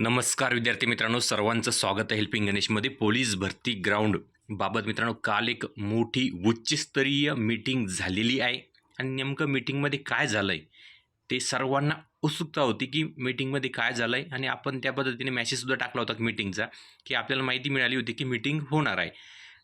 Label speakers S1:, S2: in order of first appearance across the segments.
S1: नमस्कार विद्यार्थी मित्रांनो सर्वांचं स्वागत आहे हेल्पिंग गणेशमध्ये. पोलीस भरती ग्राउंड बाबत मित्रांनो काल एक मोठी उच्चस्तरीय मीटिंग झालेली आहे. आणि नेमकं मीटिंगमध्ये काय झालं आहे ते सर्वांना उत्सुकता होती की मीटिंगमध्ये काय झालं आहे आणि आपण त्या पद्धतीने मॅसेजसुद्धा टाकला होता मीटिंगचा की आपल्याला माहिती मिळाली होती की मीटिंग होणार आहे.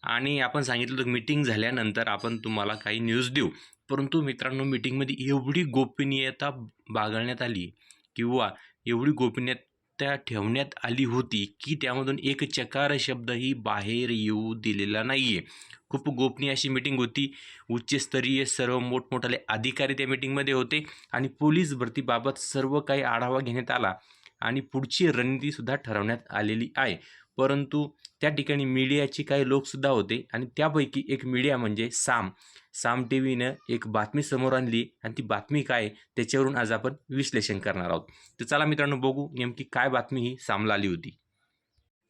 S1: आणि आपण सांगितलं होतं मीटिंग झाल्यानंतर आपण तुम्हाला काही न्यूज देऊ. परंतु मित्रांनो मीटिंगमध्ये एवढी गोपनीयता बाळगण्यात आली किंवा एवढी गोपनीयता त्या ठेवण्यात आली होती की त्यामधून एक चकार शब्दही बाहेर येऊ दिलेला नाही आहे खूप गोपनीय अशी मीटिंग होती. उच्चस्तरीय सर्व मोठमोठाले अधिकारी त्या मीटिंगमध्ये होते आणि पोलीस भरतीबाबत सर्व काही आढावा घेण्यात आला. आणि पुढची रणनीतीसुद्धा ठरवण्यात आलेली आहे. परंतु त्या ठिकाणी मीडियाचे काही लोकसुद्धा होते आणि त्यापैकी एक मीडिया म्हणजे साम. साम टी व्हीनं एक बातमी समोर आणली आणि ती बातमी काय त्याच्यावरून आज आपण विश्लेषण करणार आहोत. तर चला मित्रांनो बघू नेमकी काय बातमी ही सामला आली होती.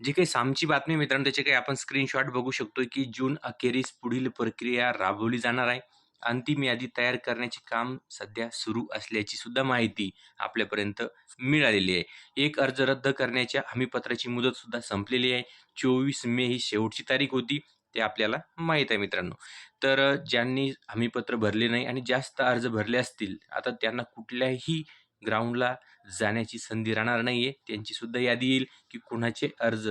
S1: जी काही सामची बातमी मित्रांनो त्याचे काही आपण स्क्रीनशॉट बघू शकतो की जून अखेरीस पुढील प्रक्रिया राबवली जाणार आहे. अंतिम यादी तयार करण्याचे काम सध्या सुरू असल्याची सुद्धा माहिती आपल्यापर्यंत मिळालेली आहे. एक अर्ज रद्द करण्याच्या हमीपत्राची मुदत सुद्धा संपलेली आहे. चोवीस मे ही शेवटची तारीख होती ते आपल्याला माहीत आहे मित्रांनो. तर ज्यांनी हमीपत्र भरले नाही आणि जास्त अर्ज भरले असतील आता त्यांना कुठल्याही ग्राउंडला जाण्याची संधी राहणार नाही आहे त्यांची सुद्धा यादी येईल की कुणाचे अर्ज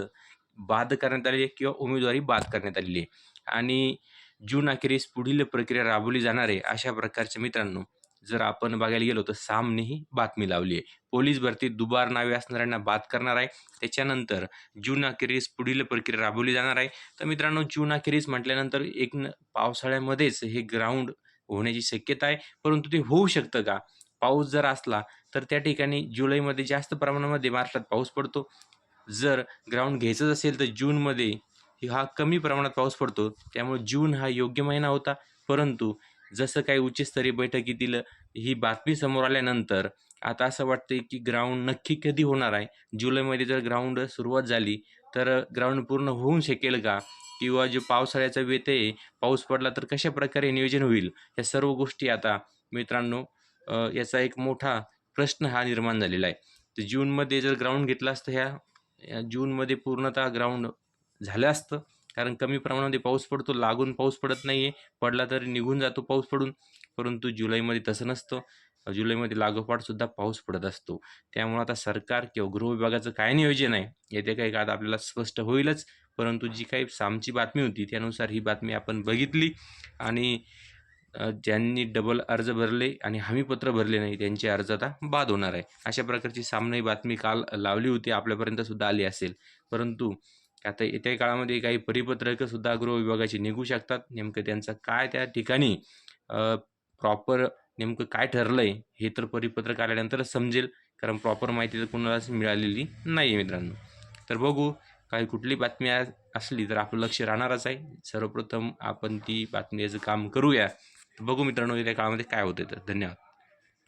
S1: बाद करण्यात आलेले आहे किंवा उमेदवारी बाद करण्यात आलेली आहे. आणि जून अखेरीस पुढील प्रक्रिया राबवली जाणार आहे अशा प्रकारच्या मित्रांनो जर आपण बघायला गेलो तर सामने ही बातमी लावली आहे. पोलीस भरतीत दुबार नावे असणाऱ्यांना बाद करणार आहे. त्याच्यानंतर जून अखेरीस पुढील प्रक्रिया राबवली जाणार आहे. तर मित्रांनो जून अखेरीस म्हटल्यानंतर एक न पावसाळ्यामध्येच हे ग्राउंड होण्याची शक्यता आहे. परंतु ते होऊ शकतं का? पाऊस जर असला तर त्या ठिकाणी जुलैमध्ये जास्त प्रमाणामध्ये महाराष्ट्रात पाऊस पडतो. जर ग्राउंड घ्यायचंच असेल तर जूनमध्ये हा कमी प्रमाणात पाऊस पडतो. त्यामुळे जून हा योग्य महिना होता. परंतु जसं काही उच्चस्तरीय बैठकीतील ही बातमी समोर आल्यानंतर आता असं वाटतंय की ग्राउंड नक्की कधी होणार आहे? जुलैमध्ये जर ग्राउंड सुरुवात झाली तर ग्राउंड पूर्ण होऊ शकेल का? किंवा जो पावसाळ्याचा व्यत्यय आहे पाऊस पडला तर कशा प्रकारे नियोजन होईल? या सर्व गोष्टी आता मित्रांनो याचा एक मोठा प्रश्न हा निर्माण झालेला आहे. तर जूनमध्ये जर ग्राउंड घेतला असतं ह्या जूनमध्ये पूर्णतः ग्राउंड झालं असतं. कारण कमी प्रमाणामध्ये पाऊस पडतो लागून पाऊस पडत नाही आहे पडला तरी निघून जातो पाऊस पडून. परंतु जुलैमध्ये तसं नसतं. जुलैमध्ये लागोपाठसुद्धा पाऊस पडत असतो. त्यामुळे आता सरकार किंवा गृह विभागाचं काय नियोजन आहे? येते काही काळात आपल्याला स्पष्ट होईलच. परंतु जी काही सामची बातमी होती त्यानुसार ही बातमी आपण बघितली. आणि ज्यांनी डबल अर्ज भरले आणि हमीपत्र भरले नाही त्यांचे अर्ज आता बाद होणार आहे. अशा प्रकारची सामने बातमी काल लावली होती. आपल्यापर्यंत सुद्धा आली असेल. परंतु आता येत्या काळामध्ये काही परिपत्रकंसुद्धा गृह विभागाची निघू शकतात. नेमकं त्यांचं काय त्या ठिकाणी प्रॉपर नेमकं काय ठरलं आहे हे तर परिपत्रक आल्यानंतरच समजेल. कारण प्रॉपर माहिती तर कुणालाच मिळालेली नाही आहे मित्रांनो. तर बघू काही कुठली बातमी असली तर आपलं लक्ष राहणारच आहे. सर्वप्रथम आपण ती बातमी याचं काम करूया. बघू मित्रांनो येत्या काळामध्ये काय होतं तर. धन्यवाद.